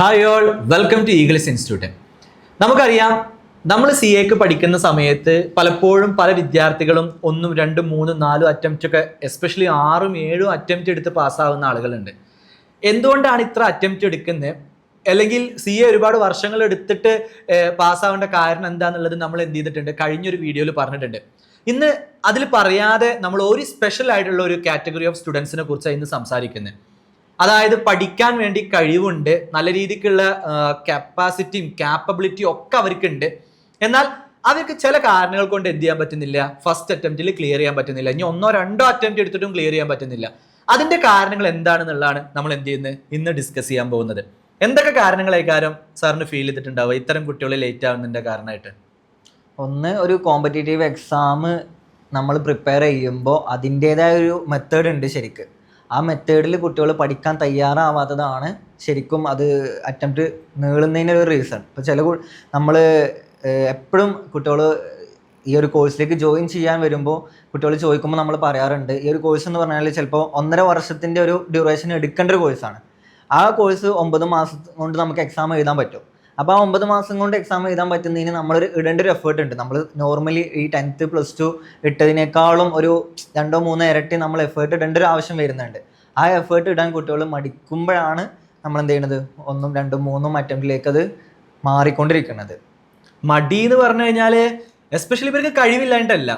Hi all welcome to eagles institute നമുക്കറിയാം നമ്മൾ C എക്ക് പഠിക്കുന്ന സമയത്ത് പലപ്പോഴും പല വിദ്യാർത്ഥികളും ഒന്നും രണ്ടും മൂന്നും നാലും അറ്റംപ്റ്റ് ഒക്കെ എസ്പെഷ്യലി ആറും ഏഴും അറ്റംപ്റ്റ് എടുത്ത് പാസ്സാവുന്ന ആളുകളുണ്ട്. എന്തുകൊണ്ടാണ് ഇത്ര അറ്റംപ്റ്റ് എടുക്കുന്നത്? അല്ലെങ്കിൽ സി എ ഒരുപാട് വർഷങ്ങൾ എടുത്തിട്ട് പാസ്സാവേണ്ട കാരണം എന്താണെന്നുള്ളത് നമ്മൾ എന്ത് ചെയ്തിട്ടുണ്ട്? കഴിഞ്ഞൊരു വീഡിയോയിൽ പറഞ്ഞിട്ടുണ്ട്. ഇന്ന് അതിൽ പറയാതെ നമ്മൾ ഒരു സ്പെഷ്യൽ ആയിട്ടുള്ള ഒരു കാറ്റഗറി ഓഫ് സ്റ്റുഡൻസിനെ കുറിച്ചാണ് ഇന്ന് സംസാരിക്കുന്നത്. അതായത് പഠിക്കാൻ വേണ്ടി കഴിവുണ്ട് നല്ല രീതിക്കുള്ള കപ്പാസിറ്റിയും കാപ്പബിലിറ്റിയും ഒക്കെ അവർക്കുണ്ട്. എന്നാൽ അവർക്ക് ചില കാരണങ്ങൾ കൊണ്ട് എന്ത് ചെയ്യാൻ പറ്റുന്നില്ല? ഫസ്റ്റ് അറ്റംപ്റ്റിൽ ക്ലിയർ ചെയ്യാൻ പറ്റുന്നില്ല. ഇനി ഒന്നോ രണ്ടോ അറ്റംപ്റ്റ് എടുത്തിട്ടും ക്ലിയർ ചെയ്യാൻ പറ്റുന്നില്ല. അതിന്റെ കാരണങ്ങൾ എന്താണെന്നുള്ളതാണ് നമ്മൾ എന്ത് ചെയ്യുന്നത്? ഇന്ന് ഡിസ്കസ് ചെയ്യാൻ പോകുന്നത്. എന്തൊക്കെ കാരണങ്ങളായിക്കാരം സാറിന് ഫീൽ ചെയ്തിട്ടുണ്ടാവുക? ഇത്തരം കുട്ടികൾ ലേറ്റ് ആവുന്നതിന്റെ കാരണമായിട്ട്. ഒന്ന് ഒരു കോമ്പറ്റേറ്റീവ് എക്സാം നമ്മൾ പ്രിപ്പയർ ചെയ്യുമ്പോൾ അതിന്റേതായ ഒരു മെത്തേഡ് ഉണ്ട് ശരിക്ക്. ആ മെത്തേഡിൽ കുട്ടികൾ പഠിക്കാൻ തയ്യാറാവാത്തതാണ് ശരിക്കും അത് അറ്റംപ്റ്റ് നീളുന്നതിനൊരു റീസൺ ഇപ്പോൾ ചില നമ്മൾ എപ്പോഴും കുട്ടികൾ ഈ ഒരു കോഴ്സിലേക്ക് ജോയിൻ ചെയ്യാൻ വരുമ്പോൾ കുട്ടികൾ ചോദിക്കുമ്പോൾ നമ്മൾ പറയാറുണ്ട് ഈ ഒരു കോഴ്സ് എന്ന് പറഞ്ഞാൽ ചിലപ്പോൾ ഒന്നര വർഷത്തിന്റെ ഒരു ഡ്യൂറേഷൻ എടുക്കേണ്ട ഒരു കോഴ്സാണ് ആ കോഴ്സ് ഒമ്പത് മാസം കൊണ്ട് നമുക്ക് എക്സാം എഴുതാൻ പറ്റും. അപ്പോൾ ആ ഒമ്പത് മാസം കൊണ്ട് എക്സാം എഴുതാൻ പറ്റുന്നതിന് നമ്മളൊരു ഇടേണ്ട ഒരു എഫേർട്ട് ഉണ്ട്. നമ്മൾ നോർമലി ഈ ടെൻത്ത് പ്ലസ് ടു ഇട്ടതിനേക്കാളും ഒരു രണ്ടോ മൂന്നോ ഇരട്ടി നമ്മൾ എഫേർട്ട് ഇടേണ്ട ഒരു ആവശ്യം വരുന്നുണ്ട്. ആ എഫേർട്ട് ഇടാൻ കുട്ടികൾ മടിക്കുമ്പോഴാണ് നമ്മൾ എന്ത് ചെയ്യുന്നത് ഒന്നും രണ്ടും മൂന്നും അറ്റംപ്റ്റിലേക്ക് അത് മാറിക്കൊണ്ടിരിക്കുന്നത് മടി എന്ന് പറഞ്ഞു കഴിഞ്ഞാൽ എസ്പെഷ്യലി ഇവർക്ക് കഴിവില്ലായിട്ടല്ല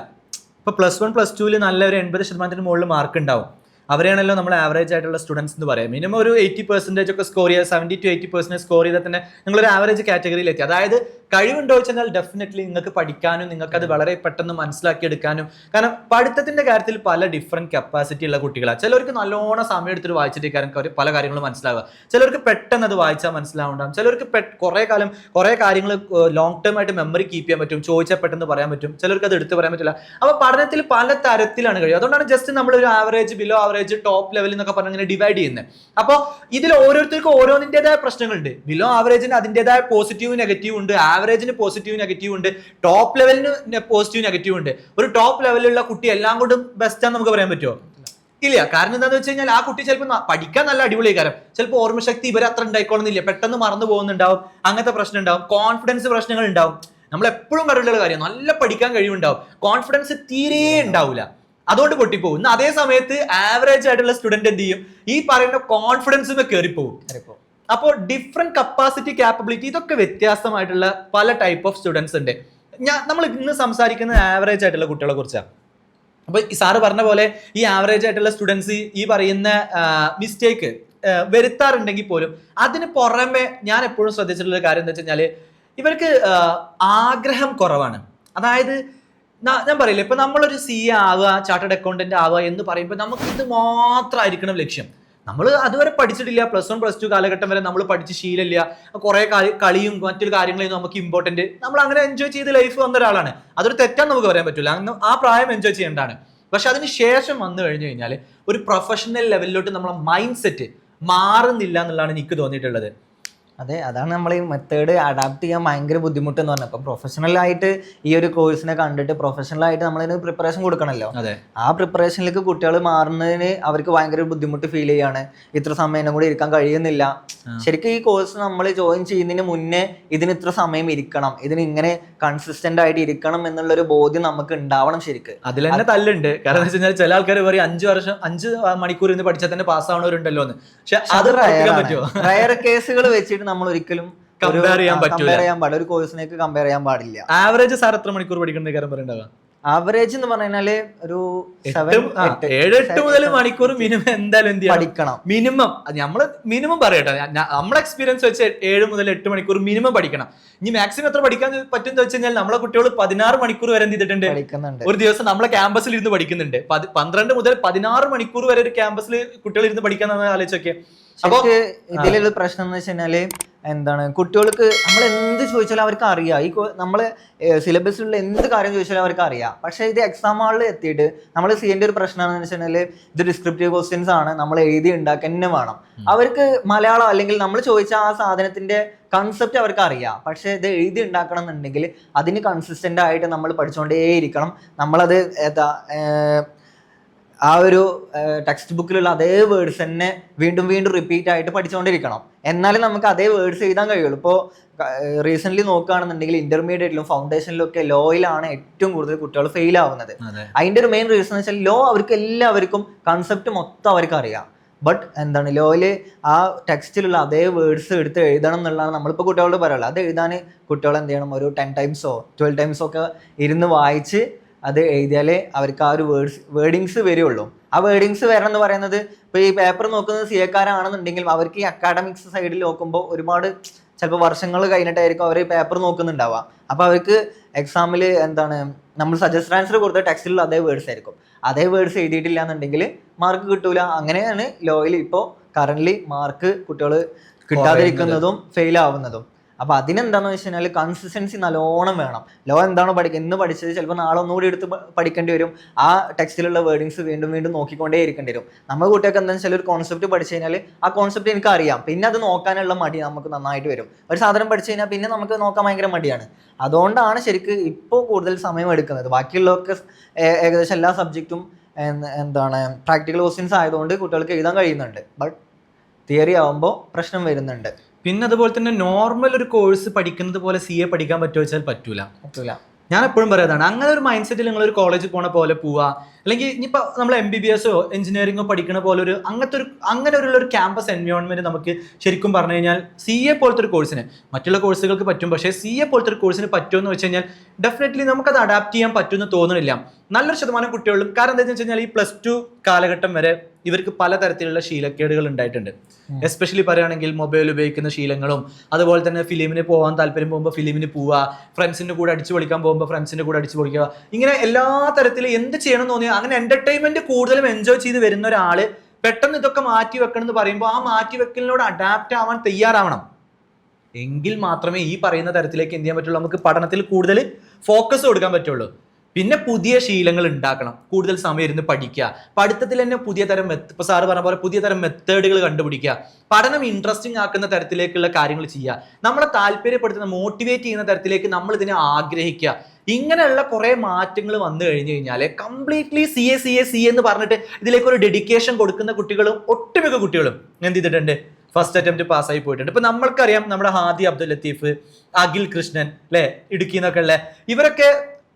ഇപ്പോൾ പ്ലസ് വൺ പ്ലസ് ടുവിൽ നല്ല ഒരു എൺപത് ശതമാനത്തിന് മുകളിൽ മാർക്ക് ഉണ്ടാവും. അവരെയാണല്ലോ നമ്മൾ ആവറേജ് ആയിട്ടുള്ള സ്റ്റുഡൻസ് എന്ന് പറയാം മിനിമം ഒരു എയ്റ്റി പെർസെന്റേജ് ഒക്കെ സ്കോർ ചെയ്യുക seventy to eighty percentage score ചെയ്താൽ തന്നെ നിങ്ങളൊരു ആവറേജ് കാറ്റഗറിയിൽ എത്തി. അതായത് കഴിവുണ്ടോ വെച്ചാൽ ഡെഫിനറ്റ്ലി നിങ്ങൾക്ക് പഠിക്കാനും നിങ്ങൾക്ക് അത് വളരെ പെട്ടെന്ന് മനസ്സിലാക്കി എടുക്കാനും കാരണം പഠിത്തത്തിന്റെ കാര്യത്തിൽ പല ഡിഫറെന്റ് കപ്പാസിറ്റി ഉള്ള കുട്ടികളാണ് ചിലർക്ക് നല്ലോണം സമയം എടുത്തിട്ട് വായിച്ചിട്ട് കാര്യം പല കാര്യങ്ങളും മനസ്സിലാവുക. ചിലർക്ക് പെട്ടെന്ന് അത് വായിച്ചാൽ മനസ്സിലാവുണ്ടാവും ചിലർക്ക് കുറെ കാലം കുറെ കാര്യങ്ങൾ ലോങ് ടേം ആയിട്ട് മെമ്മറി കീപ്പ് ചെയ്യാൻ പറ്റും. ചോദിച്ചാൽ പെട്ടെന്ന് പറയാൻ പറ്റും. ചിലർക്ക് അത് എടുത്ത് പറയാൻ പറ്റില്ല. അപ്പൊ പഠനത്തിൽ പല തരത്തിലാണ് കഴിയും അതുകൊണ്ടാണ് ജസ്റ്റ് നമ്മൾ ഒരു average below average top level എന്നൊക്കെ പറഞ്ഞ് അങ്ങനെ ഡിവൈഡ് ചെയ്യുന്നത് അപ്പോൾ ഇതിൽ ഓരോരുത്തർക്കും ഓരോന്നിന്റെതായ പ്രശ്നങ്ങളുണ്ട്. ബിലോ ആവറേജിന് അതിന്റെതായ പോസിറ്റീവ് നെഗറ്റീവ് ഉണ്ട്. ആവറേജിന് പോസിറ്റീവ് നെഗറ്റീവ് ഉണ്ട്. ടോപ്പ് ലെവലിന് പോസിറ്റീവ് നെഗറ്റീവ് ഉണ്ട്. ഒരു ടോപ്പ് ലെവലിലുള്ള കുട്ടി എല്ലാം കൊണ്ടും ബെസ്റ്റ് ആണ് നമുക്ക് പറയാൻ പറ്റുമോ ഇല്ല. കാരണം എന്താണെന്ന് വെച്ച് കഴിഞ്ഞാൽ ആ കുട്ടി ചിലപ്പോൾ പഠിക്കാൻ നല്ല അടിപൊളി കാര്യം ചിലപ്പോൾ ഓർമ്മശക്തി ഇവർ അത്ര ഉണ്ടായിക്കോളുന്നില്ല. പെട്ടെന്ന് മറന്നു പോകുന്നുണ്ടാവും. അങ്ങനത്തെ പ്രശ്നം ഉണ്ടാവും. കോൺഫിഡൻസ് പ്രശ്നങ്ങൾ ഉണ്ടാവും. നമ്മൾ എപ്പോഴും കണ്ടിട്ടുള്ള കാര്യം. നല്ല പഠിക്കാൻ കഴിവുണ്ടാവും. കോൺഫിഡൻസ് തീരെ ഉണ്ടാവില്ല അതുകൊണ്ട് പൊട്ടിപ്പോകും. അതേ സമയത്ത് ആവറേജ് ആയിട്ടുള്ള സ്റ്റുഡന്റ് എന്ത് ചെയ്യും? ഈ പറയുന്ന കോൺഫിഡൻസും കയറിപ്പോകും അപ്പോൾ ഡിഫറെന്റ് കപ്പാസിറ്റി കാപ്പബിലിറ്റി ഇതൊക്കെ വ്യത്യാസമായിട്ടുള്ള പല ടൈപ്പ് ഓഫ് സ്റ്റുഡൻസ് ഉണ്ട്. ഞാൻ നമ്മൾ ഇന്ന് സംസാരിക്കുന്നത് ആവറേജ് ആയിട്ടുള്ള കുട്ടികളെ കുറിച്ചാണ് അപ്പൊ ഈ സാറ് പറഞ്ഞ പോലെ ഈ ആവറേജ് ആയിട്ടുള്ള സ്റ്റുഡൻസ് ഈ പറയുന്ന മിസ്റ്റേക്ക് വരുത്താറുണ്ടെങ്കിൽ പോലും അതിന് പുറമെ ഞാൻ എപ്പോഴും ശ്രദ്ധിച്ചിട്ടുള്ള കാര്യം എന്താ വെച്ച് ഇവർക്ക് ആഗ്രഹം കുറവാണ്. അതായത് ഞാൻ പറയില്ല ഇപ്പൊ നമ്മളൊരു സി എ ആവുക ചാർട്ടേഡ് അക്കൗണ്ടന്റ് ആവുക എന്ന് പറയുമ്പോൾ നമുക്ക് ഇത് മാത്രമായിരിക്കണം ലക്ഷ്യം. നമ്മൾ അതുവരെ പഠിച്ചിട്ടില്ല. പ്ലസ് വൺ പ്ലസ് ടു കാലഘട്ടം വരെ നമ്മൾ പഠിച്ച് ശീലമില്ല. കുറെ കളിയും മറ്റൊരു കാര്യങ്ങളെയും നമുക്ക് ഇമ്പോർട്ടന്റ് നമ്മൾ അങ്ങനെ എൻജോയ് ചെയ്ത് ലൈഫ് വന്ന ഒരാളാണ്. അതൊരു തെറ്റാന്ന് നമുക്ക് പറയാൻ പറ്റില്ല ആ പ്രായം എൻജോയ് ചെയ്യേണ്ടതാണ്. പക്ഷെ അതിന് ശേഷം വന്നു കഴിഞ്ഞു കഴിഞ്ഞാൽ ഒരു പ്രൊഫഷണൽ ലെവലിലോട്ട് നമ്മളെ മൈൻഡ് സെറ്റ് മാറുന്നില്ല എന്നുള്ളതാണ് എനിക്ക് തോന്നിയിട്ടുള്ളത്. അതെ അതാണ് നമ്മൾ ഈ മെത്തേഡ് അഡാപ്റ്റ് ചെയ്യാൻ ഭയങ്കര ബുദ്ധിമുട്ട് എന്ന് പറഞ്ഞത്. അപ്പം പ്രൊഫഷണൽ ആയിട്ട് ഈ ഒരു കോഴ്സിനെ കണ്ടിട്ട് പ്രൊഫഷണൽ ആയിട്ട് നമ്മളതിന് പ്രിപ്പറേഷൻ കൊടുക്കണമല്ലോ അതെ. ആ പ്രിപ്പറേഷനിലേക്ക് കുട്ടികൾ മാറുന്നതിന് അവർക്ക് ഭയങ്കര ബുദ്ധിമുട്ട് ഫീൽ ചെയ്യാണ്. ഇത്ര സമയം കൂടി ഇരിക്കാൻ കഴിയുന്നില്ല. ശരിക്കും ഈ കോഴ്സ് നമ്മൾ ജോയിൻ ചെയ്യുന്നതിന് മുന്നേ ഇതിന് ഇത്ര സമയം ഇരിക്കണം. ഇതിന് ഇങ്ങനെ കൺസിസ്റ്റന്റ് ആയിട്ട് ഇരിക്കണം എന്നുള്ള ഒരു ബോധ്യം നമുക്ക് ഉണ്ടാവണം ശരിക്ക്. അതിൽ തന്നെ തല്ലുണ്ട്. കാരണം വെച്ച് കഴിഞ്ഞാൽ ചില ആൾക്കാർ പറയും അഞ്ച് വർഷം അഞ്ച് മണിക്കൂർ ഇന്ന് പഠിച്ചാൽ തന്നെ പാസ്സാവണവരുണ്ടല്ലോ എന്ന് പക്ഷെ അത് റയർ കേസുകൾ വെച്ചിട്ട് നമ്മൾ ഒരിക്കലും ചെയ്യാൻ. കമ്പയർ ചെയ്യാൻ പാടില്ല. ഒരു കോഴ്സിനേക്ക് കമ്പയർ ചെയ്യാൻ പാടില്ല. ആവറേജ് സാർ എത്ര മണിക്കൂർ പഠിക്കുന്ന കാര്യം പറയണ്ടാവുക? ആവറേജ് എന്ന് പറഞ്ഞാൽ ഒരു seven, എട്ടും ഏഴ് എട്ട് മുതൽ മണിക്കൂർ മിനിമം എന്തായാലും എന്ത് ചെയ്യണം? പഠിക്കണം. മിനിമം നമ്മൾ മിനിമം പറയട്ടെ. ഞാ- എക്സ്പീരിയൻസ് വെച്ച് ഏഴ് മുതൽ എട്ട് മണിക്കൂർ മിനിമം പഠിക്കണം. ഇനി മാക്സിമം എത്ര പഠിക്കാൻ പറ്റും വെച്ച് കഴിഞ്ഞാൽ നമ്മളെ കുട്ടികൾ പതിനാറ് മണിക്കൂർ വരെ എന്ത് ചെയ്തിട്ടുണ്ട്? പഠിക്കുന്നുണ്ട്. ഒരു ദിവസം നമ്മളെ ക്യാമ്പസിൽ ഇരുന്ന് പഠിക്കുന്നുണ്ട്. പതി- പന്ത്രണ്ട് മുതൽ പതിനാറ് മണിക്കൂർ വരെ ഒരു ക്യാമ്പസിൽ കുട്ടികൾ ഇരുന്ന് പഠിക്കാന്ന് ആലോചിച്ചൊക്കെ അപ്പൊ ഇതിലൊരു പ്രശ്നം എന്ന് വെച്ച് കഴിഞ്ഞാൽ എന്താണ് കുട്ടികൾക്ക് നമ്മൾ എന്ത് ചോദിച്ചാലും അവർക്ക് അറിയാം. ഈ നമ്മൾ നമ്മൾ സിലബസിലുള്ള എന്ത് കാര്യം ചോദിച്ചാലും അവർക്ക് അറിയാം. പക്ഷേ ഇത് എക്സാം ഹാളിൽ എത്തിയിട്ട് നമ്മൾ ചെയ്യേണ്ട ഒരു പ്രശ്നമാണെന്ന് വെച്ച് കഴിഞ്ഞാൽ ഇത് ഡിസ്ക്രിപ്റ്റീവ് ക്വസ്റ്റ്യൻസ് ആണ്. നമ്മൾ എഴുതി ഉണ്ടാക്കി തന്നെ വേണം. അവർക്ക് മലയാളം അല്ലെങ്കിൽ നമ്മൾ ചോദിച്ച ആ സാധനത്തിന്റെ കൺസെപ്റ്റ് അവർക്ക് അറിയാം. പക്ഷേ ഇത് എഴുതി ഉണ്ടാക്കണം എന്നുണ്ടെങ്കിൽ അതിന് കൺസിസ്റ്റന്റ് ആയിട്ട് നമ്മൾ പഠിച്ചുകൊണ്ടേയിരിക്കണം. നമ്മളത് എന്താ ആ ഒരു ടെക്സ്റ്റ് ബുക്കിലുള്ള അതേ വേർഡ്സ് തന്നെ വീണ്ടും വീണ്ടും റിപ്പീറ്റ് ആയിട്ട് പഠിച്ചുകൊണ്ടിരിക്കണം എന്നാലേ നമുക്ക് അതേ വേർഡ്സ് എഴുതാൻ കഴിയുള്ളൂ. ഇപ്പോൾ റീസെന്റ് നോക്കുകയാണെന്നുണ്ടെങ്കിൽ ഇന്റർമീഡിയറ്റിലും ഫൗണ്ടേഷനിലും ഒക്കെ ലോയിലാണ് ഏറ്റവും കൂടുതൽ കുട്ടികൾ ഫെയിൽ ആവുന്നത്. അതെ. അതിന്റെ ഒരു മെയിൻ റീസൺ വെച്ചാൽ ലോ അവർക്ക് എല്ലാവർക്കും കൺസെപ്റ്റ് മൊത്തം അവർക്ക് അറിയാം ബട്ട് എന്താണ് ലോയിൽ ആ ടെക്സ്റ്റിലുള്ള അതേ വേർഡ്സ് എടുത്ത് എഴുതണം എന്നുള്ളതാണ് നമ്മളിപ്പോൾ കുട്ടികളോട് പറയുള്ളത് അത് എഴുതാൻ കുട്ടികൾ എന്ത് ചെയ്യണം? ഒരു ടെൻ ടൈംസോ ട്വൽവ് ടൈംസോ ഒക്കെ ഇരുന്ന് വായിച്ച് അത് എഴുതിയാലേ അവർക്ക് ആ ഒരു വേർഡ്സ് വേർഡിങ്സ് വരുള്ളൂ. ആ വേർഡിങ്സ് വരണം എന്ന് പറയുന്നത് ഇപ്പോൾ ഈ പേപ്പർ നോക്കുന്നത് സി എക്കാരാണെന്നുണ്ടെങ്കിലും അവർക്ക് ഈ അക്കാഡമിക്സ് സൈഡിൽ നോക്കുമ്പോൾ ഒരുപാട് ചിലപ്പോൾ വർഷങ്ങൾ കഴിഞ്ഞിട്ടായിരിക്കും അവർ പേപ്പർ നോക്കുന്നുണ്ടാവുക. അപ്പോൾ അവർക്ക് എക്സാമിൽ എന്താണ് നമ്മൾ സജസ്റ്റ് ആൻസർ കൊടുത്ത ടെക്സ്റ്റിലുള്ള അതേ വേർഡ്സ് ആയിരിക്കും. അതേ വേർഡ്സ് എഴുതിയിട്ടില്ല എന്നുണ്ടെങ്കിൽ മാർക്ക് കിട്ടൂല. അങ്ങനെയാണ് ലോയിൽ ഇപ്പോൾ കറന്റ് മാർക്ക് കുട്ടികൾ കിട്ടാതിരിക്കുന്നതും ഫെയിൽ ആവുന്നതും. അപ്പൊ അതിനെന്താന്ന് വെച്ച് കഴിഞ്ഞാൽ കൺസിസ്റ്റൻസി നല്ലോണം വേണം. ലോ എന്താണോ പഠിക്കുക ഇന്ന് പഠിച്ചത് ചിലപ്പോൾ നാളെ ഒന്നുകൂടി എടുത്ത് പഠിക്കേണ്ടി വരും. ആ ടെക്സ്റ്റിലുള്ള വേർഡിങ്സ് വീണ്ടും വീണ്ടും നോക്കിക്കൊണ്ടേ ഇരിക്കേണ്ടി വരും. നമ്മൾ കുട്ടികൾക്ക് എന്താണെന്ന് വെച്ചാൽ ഒരു കോൺസെപ്റ്റ് പഠിച്ചു കഴിഞ്ഞാൽ ആ കോൺസെപ്റ്റ് എനിക്ക് അറിയാം പിന്നെ അത് നോക്കാനുള്ള മടി നമുക്ക് നന്നായിട്ട് വരും. ഒരു സാധനം പഠിച്ചു കഴിഞ്ഞാൽ പിന്നെ നമുക്ക് നോക്കാൻ ഭയങ്കര മടിയാണ്. അതുകൊണ്ടാണ് ശരിക്ക് ഇപ്പോൾ കൂടുതൽ സമയം എടുക്കുന്നത്. ബാക്കിയുള്ളവർക്ക് ഏകദേശം എല്ലാ സബ്ജക്റ്റും എന്താണ് പ്രാക്ടിക്കൽ ക്വസ്റ്റ്യൻസ് ആയതുകൊണ്ട് കുട്ടികൾക്ക് എഴുതാൻ കഴിയുന്നുണ്ട്. ബട്ട് തിയറി ആവുമ്പോൾ പ്രശ്നം വരുന്നുണ്ട്. പിന്നെ അതുപോലെ തന്നെ നോർമൽ ഒരു കോഴ്സ് പഠിക്കുന്നത് പോലെ സി എ പഠിക്കാൻ പറ്റുമോ വെച്ചാൽ പറ്റൂല. പറ്റൂല. ഞാൻ എപ്പോഴും പറയാതാണ് അങ്ങനെ ഒരു മൈൻഡ് സെറ്റിൽ നിങ്ങൾ ഒരു കോളേജിൽ പോണ പോലെ പോവാ അല്ലെങ്കിൽ ഇനിയിപ്പോൾ നമ്മൾ എം ബി ബി എസോ എഞ്ചിനീയറിംഗോ പഠിക്കുന്ന പോലെ ഒരു അങ്ങനത്തെ ഒരു അങ്ങനെ ഒരു ഒരു ക്യാമ്പസ് എൻവയോൺമെന്റ് നമുക്ക് ശരിക്കും പറഞ്ഞു കഴിഞ്ഞാൽ സി എ പോലത്തെ ഒരു കോഴ്സിന് മറ്റുള്ള കോഴ്സുകൾക്ക് പറ്റും. പക്ഷേ സി എ പോലത്തെ ഒരു കോഴ്സിന് പറ്റുമെന്ന് വെച്ച് കഴിഞ്ഞാൽ ഡെഫിനറ്റ്ലി നമുക്കത് അഡാപ്റ്റ് ചെയ്യാൻ പറ്റുമെന്ന് തോന്നുന്നില്ല നല്ലൊരു ശതമാനം കുട്ടികളും കാരണം എന്താണെന്ന് വെച്ച് കഴിഞ്ഞാൽ ഈ പ്ലസ് ടു കാലഘട്ടം വരെ ഇവർക്ക് പലതരത്തിലുള്ള ശീലക്കേടുകൾ ഉണ്ടായിട്ടുണ്ട്. എസ്പെഷ്യലി പറയുകയാണെങ്കിൽ മൊബൈൽ ഉപയോഗിക്കുന്ന ശീലങ്ങളും അതുപോലെ തന്നെ ഫിലിമിന് പോകാൻ താല്പര്യം പോകുമ്പോൾ ഫിലിമിന് പോവുക ഫ്രണ്ട്സിന്റെ കൂടെ അടിച്ചു പൊളിക്കാൻ പോകുമ്പോൾ ഫ്രണ്ട്സിന്റെ കൂടെ അടിച്ചു പൊളിക്കുക ഇങ്ങനെ എല്ലാ തരത്തിലും എന്ത് ചെയ്യണം എന്ന് തോന്നിയാൽ അങ്ങനെ എന്റർടൈൻമെന്റ് കൂടുതലും എൻജോയ് ചെയ്ത് വരുന്ന ഒരാൾ പെട്ടെന്ന് ഇതൊക്കെ മാറ്റി വെക്കണം എന്ന് പറയുമ്പോൾ ആ മാറ്റി വെക്കലിനോട് അഡാപ്റ്റ് ആവാൻ തയ്യാറാവണം. എങ്കിൽ മാത്രമേ ഈ പറയുന്ന തരത്തിലേക്ക് എന്ത് ചെയ്യാൻ പറ്റുള്ളൂ? നമുക്ക് പഠനത്തിൽ കൂടുതൽ ഫോക്കസ് കൊടുക്കാൻ പറ്റുള്ളൂ. പിന്നെ പുതിയ ശീലങ്ങൾ ഉണ്ടാക്കണം. കൂടുതൽ സമയം ഇരുന്ന് പഠിക്കുക. പഠിത്തത്തിൽ തന്നെ പുതിയ തരം ഇപ്പൊ സാറ് പറഞ്ഞ പോലെ പുതിയ തരം മെത്തേഡുകൾ കണ്ടുപിടിക്കുക. പഠനം ഇൻട്രസ്റ്റിംഗ് ആക്കുന്ന തരത്തിലേക്കുള്ള കാര്യങ്ങൾ ചെയ്യുക. നമ്മളെ താല്പര്യപ്പെടുത്തുന്ന മോട്ടിവേറ്റ് ചെയ്യുന്ന തരത്തിലേക്ക് നമ്മൾ ഇതിനെ ആഗ്രഹിക്കുക. ഇങ്ങനെയുള്ള കുറെ മാറ്റങ്ങൾ വന്നു കഴിഞ്ഞു കഴിഞ്ഞാൽ completely C A C A C എന്ന് പറഞ്ഞിട്ട് ഇതിലേക്ക് ഒരു ഡെഡിക്കേഷൻ കൊടുക്കുന്ന കുട്ടികളും ഒട്ടുമിക്ക കുട്ടികളും എന്ത് ചെയ്തിട്ടുണ്ട്? ഫസ്റ്റ് അറ്റംപ്റ്റ് പാസ്സായി പോയിട്ടുണ്ട്. ഇപ്പൊ നമ്മൾക്കറിയാം നമ്മുടെ ഹാദി അബ്ദുൽ ലത്തീഫ് അഖിൽ കൃഷ്ണൻ അല്ലെ ഇടുക്കി എന്നൊക്കെ ഉള്ള ഇവരൊക്കെ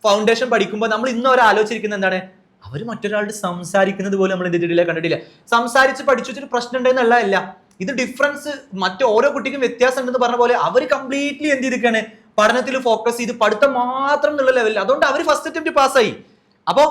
ഫൗണ്ടേഷൻ പഠിക്കുമ്പോൾ നമ്മൾ ഇന്ന് അവർ ആലോചിച്ചിരിക്കുന്നത് എന്താണ്? അവർ മറ്റൊരാളോട് സംസാരിക്കുന്നത് പോലും നമ്മൾ എന്ത് ചെയ്തിട്ടില്ല കണ്ടിട്ടില്ല. സംസാരിച്ച് പഠിച്ചു വെച്ചിട്ട് പ്രശ്നം ഉണ്ടെന്നുള്ളതല്ല ഇത് ഡിഫറൻസ് മറ്റു ഓരോ കുട്ടിക്കും വ്യത്യാസം ഉണ്ടെന്ന് പറഞ്ഞ പോലെ അവർ കംപ്ലീറ്റ്ലി എന്ത് ചെയ്തിരിക്കുകയാണ്? പഠനത്തിൽ ഫോക്കസ് ചെയ്ത് പഠിത്തം മാത്രം എന്നുള്ള ലെവലിൽ അതുകൊണ്ട് അവർ ഫസ്റ്റ് അറ്റംപ്റ്റ് പാസ്സായി അപ്പോൾ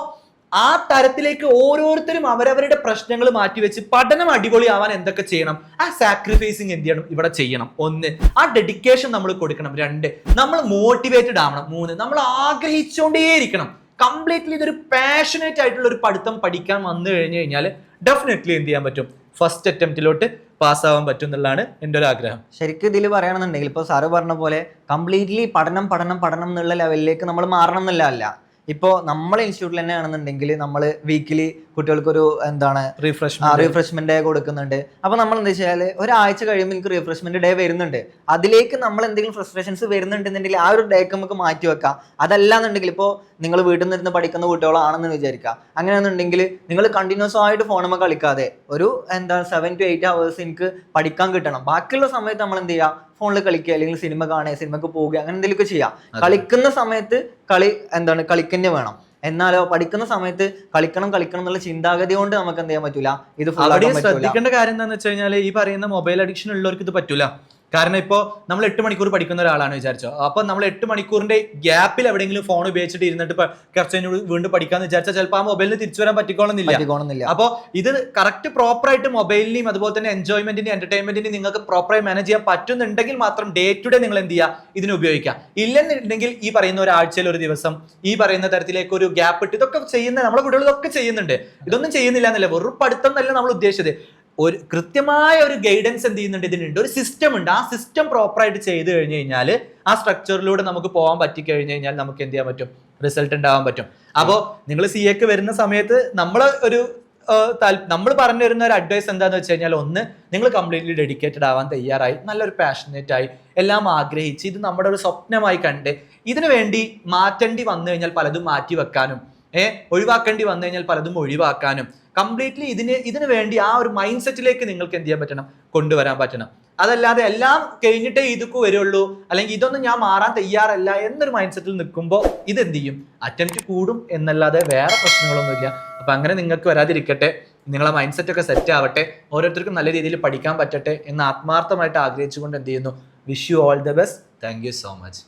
ആ തരത്തിലേക്ക് ഓരോരുത്തരും അവരവരുടെ പ്രശ്നങ്ങൾ മാറ്റിവെച്ച് പഠനം അടിപൊളിയാവാൻ എന്തൊക്കെ ചെയ്യണം? ആ സാക്രിഫൈസിങ് എന്ത് ചെയ്യണം? ഇവിടെ ചെയ്യണം. ഒന്ന് ആ ഡെഡിക്കേഷൻ നമ്മൾ കൊടുക്കണം. രണ്ട് നമ്മൾ മോട്ടിവേറ്റഡ് ആവണം. മൂന്ന് നമ്മൾ ആഗ്രഹിച്ചുകൊണ്ടേയിരിക്കണം കംപ്ലീറ്റ്ലി ഇതൊരു പാഷനേറ്റ് ആയിട്ടുള്ള ഒരു പഠിത്തം പഠിക്കാൻ വന്നു കഴിഞ്ഞു കഴിഞ്ഞാൽ ഡെഫിനറ്റ്ലി എന്ത് ചെയ്യാൻ പറ്റും? ഫസ്റ്റ് അറ്റംപ്റ്റിലോട്ട് പാസ്സാവാൻ പറ്റും എന്നുള്ളതാണ് എന്റെ ഒരു ആഗ്രഹം. ശരിക്കും ഇതിൽ പറയണമെന്നുണ്ടെങ്കിൽ ഇപ്പോൾ സാറ് പറഞ്ഞ പോലെ കംപ്ലീറ്റ്ലി പഠനം പഠനം പഠനം എന്നുള്ള ലെവലിലേക്ക് നമ്മൾ മാറണം എന്നല്ല. ഇപ്പോൾ നമ്മളെ ഇൻസ്റ്റിറ്റ്യൂട്ടിൽ തന്നെ ആണെന്നുണ്ടെങ്കിൽ നമ്മൾ വീക്കിലി കുട്ടികൾക്കൊരു എന്താണ് റീഫ്രഷ്മെന്റ് റീഫ്രഷ്മെന്റ് ഡേ കൊടുക്കുന്നുണ്ട്. അപ്പൊ നമ്മൾ എന്താ വെച്ചാൽ ഒരാഴ്ച കഴിയുമ്പോൾ എനിക്ക് റീഫ്രഷ്മെന്റ് ഡേ വരുന്നുണ്ട്. അതിലേക്ക് നമ്മൾ എന്തെങ്കിലും ഫ്രസ്ട്രേഷൻസ് വരുന്നുണ്ടെന്നുണ്ടെങ്കിൽ ആ ഒരു ഡേക്ക് നമുക്ക് മാറ്റി വെക്കാം. അതല്ല എന്നുണ്ടെങ്കിൽ ഇപ്പോൾ നിങ്ങൾ വീട്ടിൽ നിന്ന് പഠിക്കുന്ന കുട്ടികളാണെന്ന് വിചാരിക്കുക. അങ്ങനെയാണെന്നുണ്ടെങ്കിൽ നിങ്ങൾ കണ്ടിന്യൂസ് ആയിട്ട് ഫോണുമ്പോൾ കളിക്കാതെ ഒരു എന്താ സെവൻ ടു എയ്റ്റ് അവേഴ്സ് എനിക്ക് പഠിക്കാൻ കിട്ടണം. ബാക്കിയുള്ള സമയത്ത് നമ്മൾ എന്ത് ചെയ്യുക ഫോണിൽ കളിക്കുക അല്ലെങ്കിൽ സിനിമ കാണുക സിനിമക്ക് പോവുക അങ്ങനെ എന്തെങ്കിലുമൊക്കെ ചെയ്യാം കളിക്കുന്ന സമയത്ത് കളി എന്താണ് കളിക്കന്നെ വേണം. എന്നാലോ പഠിക്കുന്ന സമയത്ത് കളിക്കണം കളിക്കണം എന്നുള്ള ചിന്താഗതി കൊണ്ട് നമുക്ക് എന്ത് ചെയ്യാൻ പറ്റൂല? ഇത് അവിടെ ശ്രദ്ധിക്കേണ്ട കാര്യം എന്താണെന്ന് വെച്ച് കഴിഞ്ഞാൽ ഈ പറയുന്ന മൊബൈൽ അഡിക്ഷൻ ഉള്ളവർക്ക് ഇത് പറ്റൂല. കാരണം ഇപ്പോൾ നമ്മൾ എട്ട് മണിക്കൂർ പഠിക്കുന്ന ഒരാളാണ് വിചാരിച്ചോ. അപ്പോൾ നമ്മൾ എട്ട് മണിക്കൂറിന്റെ ഗ്യാപ്പിൽ എവിടെയെങ്കിലും ഫോൺ ഉപയോഗിച്ചിട്ട് ഇരുന്നിട്ട് കുറച്ച് വീണ്ടും പഠിക്കാന്ന് വിചാരിച്ചാൽ ചിലപ്പോൾ ആ മൊബൈലിന് തിരിച്ചു വരാൻ പറ്റിക്കോളുന്നില്ല. അപ്പോൾ ഇത് കറക്റ്റ് പ്രോപ്പർ ആയിട്ട് മൊബൈലിനെയും അതുപോലെ തന്നെ എൻജോയ്മെന്റിനെയും എന്റർടൈൻമെന്റിനെയും നിങ്ങൾക്ക് പ്രോപ്പറായി മാനേജ് ചെയ്യാൻ പറ്റുന്നുണ്ടെങ്കിൽ മാത്രം ഡേ ടു ഡേ നിങ്ങൾ എന്ത് ചെയ്യുക ഇതിന് ഉപയോഗിക്കുക ഇല്ലെന്നുണ്ടെങ്കിൽ ഈ പറയുന്ന ഒരാഴ്ചയിൽ ഒരു ദിവസം ഈ പറയുന്ന തരത്തിലേക്ക് ഒരു ഗ്യാപ്പ് ഇട്ട് ഇതൊക്കെ ചെയ്യുന്ന നമ്മുടെ കുട്ടികൾ ഇതൊക്കെ ചെയ്യുന്നുണ്ട്. ഇതൊന്നും ചെയ്യുന്നില്ല എന്നല്ല വെറും പഠിത്തം എന്നല്ല നമ്മൾ ഉദ്ദേശിച്ചത്. ഒരു കൃത്യമായ ഒരു ഗൈഡൻസ് എന്ത് ചെയ്യുന്നുണ്ട്? ഇതിനുണ്ട്. ഒരു സിസ്റ്റം ഉണ്ട്. ആ സിസ്റ്റം പ്രോപ്പറായിട്ട് ചെയ്ത് കഴിഞ്ഞ് കഴിഞ്ഞാൽ ആ സ്ട്രക്ചറിലൂടെ നമുക്ക് പോകാൻ പറ്റി കഴിഞ്ഞ് കഴിഞ്ഞാൽ നമുക്ക് എന്ത് ചെയ്യാൻ പറ്റും? റിസൾട്ട് ഉണ്ടാവാൻ പറ്റും. അപ്പോൾ നിങ്ങൾ സി എക്ക് വരുന്ന സമയത്ത് നമ്മൾ ഒരു നമ്മൾ പറഞ്ഞു വരുന്ന ഒരു അഡ്വൈസ് എന്താന്ന് വെച്ച് കഴിഞ്ഞാൽ ഒന്ന് നിങ്ങൾ കംപ്ലീറ്റ്ലി ഡെഡിക്കേറ്റഡ് ആവാൻ തയ്യാറായി നല്ലൊരു പാഷനേറ്റ് ആയി എല്ലാം ആഗ്രഹിച്ച് ഇത് നമ്മുടെ ഒരു സ്വപ്നമായി കണ്ട് ഇതിനു വേണ്ടി മാറ്റേണ്ടി വന്നു കഴിഞ്ഞാൽ പലതും മാറ്റി വെക്കാനും ഏഹ് ഒഴിവാക്കേണ്ടി വന്നു കഴിഞ്ഞാൽ പലതും ഒഴിവാക്കാനും കംപ്ലീറ്റ്ലി ഇതിന് ഇതിന് വേണ്ടി ആ ഒരു മൈൻഡ് സെറ്റിലേക്ക് നിങ്ങൾക്ക് എന്ത് ചെയ്യാൻ പറ്റണം? കൊണ്ടുവരാൻ പറ്റണം. അതല്ലാതെ എല്ലാം കഴിഞ്ഞിട്ടേ ഇതൊക്കെ വരുള്ളൂ. അല്ലെങ്കിൽ ഇതൊന്നും ഞാൻ മാറാൻ തയ്യാറല്ല എന്നൊരു മൈൻഡ് സെറ്റിൽ നിൽക്കുമ്പോൾ ഇത് എന്ത് ചെയ്യും? അറ്റംപ്റ്റ് കൂടും എന്നല്ലാതെ വേറെ പ്രശ്നങ്ങളൊന്നുമില്ല അപ്പൊ അങ്ങനെ നിങ്ങൾക്ക് വരാതിരിക്കട്ടെ. നിങ്ങളെ മൈൻഡ് സെറ്റ് ഒക്കെ സെറ്റ് ആവട്ടെ. ഓരോരുത്തർക്കും നല്ല രീതിയിൽ പഠിക്കാൻ പറ്റട്ടെ എന്ന് ആത്മാർത്ഥമായിട്ട് ആഗ്രഹിച്ചുകൊണ്ട് എന്ത് ചെയ്യുന്നു? Wish you all the best thank you so much